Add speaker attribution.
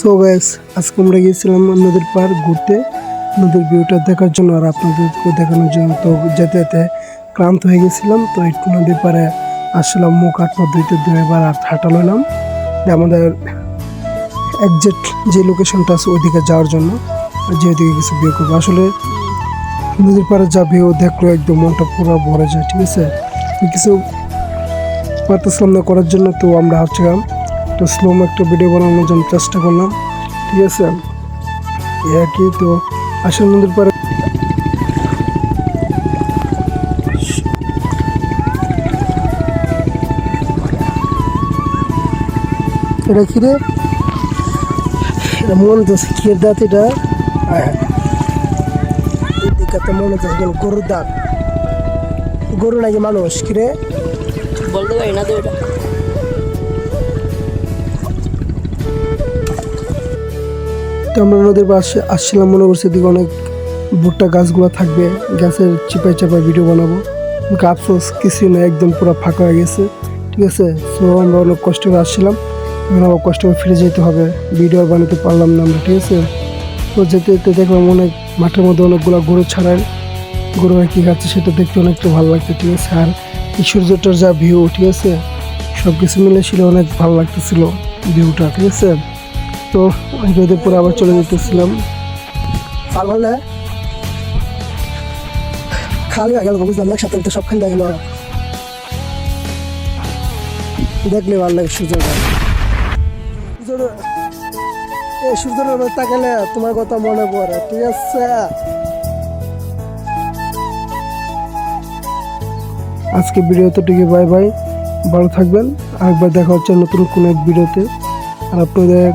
Speaker 1: So guys আজকে আমরা গিয়েছিলাম নদীর পার ঘুরতে। নদীর ভিউটা দেখার জন্য আর আপনাদেরকে দেখানোর জন্য তো যেতে যেতে ক্লান্ত হয়ে গেছিলাম তো একটু নদীর পাড়ে আসলাম, মুখ আট পা ধুয়ে এবার আর হাঁটা লইলাম। আমাদের একজেক্ট যে লোকেশনটা আছে ওইদিকে যাওয়ার জন্য যে ওইদিকে কিছু ভিউ করব। আসলে নদীর পাড়ে যা ভিউ দেখল একদম মনটা পুরো ভরে যায়, ঠিক আছে? কিছু পারতেছিলাম না করার জন্য, তো আমরা হচ্ছে তো স্লো একটা ভিডিও বানানোর জন্য চেষ্টা করলাম। ঠিক আছে? কি তো। আসল নদীর পারে এটা কি রে? এটা মনে হচ্ছে কি দাঁত এটা? এদিকে মনে হচ্ছে গরুর দাঁত। গরু নাকি মানুষ কি রে?
Speaker 2: বলতে পারি না তো এটা।
Speaker 1: তো আমরা নদীর পাশে আসছিলাম, মনে করছি এদিকে অনেক ভুট্টা গাছগুলো থাকবে, গাছের চিপাই চাপাই ভিডিও বানাবো। আফসোস, কিছুই না, একদম পুরো ফাঁকা হয়ে গেছে। ঠিক আছে সো আমরা অনেক কষ্ট করে আসছিলাম। এখন আবার কষ্ট করে ফিরে যেতে হবে। ভিডিও আর বানাতে পারলাম না আমরা, ঠিক আছে? তো যেতে যেতে দেখলাম অনেক মাঠের মধ্যে অনেকগুলো গরু ছাড়ায় গরুরা কী খাচ্ছে সেটা দেখতে অনেকটা ভালো লাগছে, ঠিক আছে? আর এই সূর্যটার যা ভিউ ঠিক আছে? সব কিছু মিলে ছিল অনেক ভালো লাগতেছিল ভিউটা ঠিক আছে? তো রোদে পরে আবার চলে যেতেছিলাম। পাগল খালি হয়ে গেল বুঝলাম একসাথে তো সবখানে দেখা দেখলে ভালো লাগে সূর্যটা। এই সূর্যের তাকালে তোমার কথা মনে পড়ে ঠিক আছে? আজকে ভিডিও তো টিকে বাই বাই ভালো থাকবেন। আরেকবার দেখা হচ্ছে নতুন কোনো এক ভিডিওতে। আর আপনাদের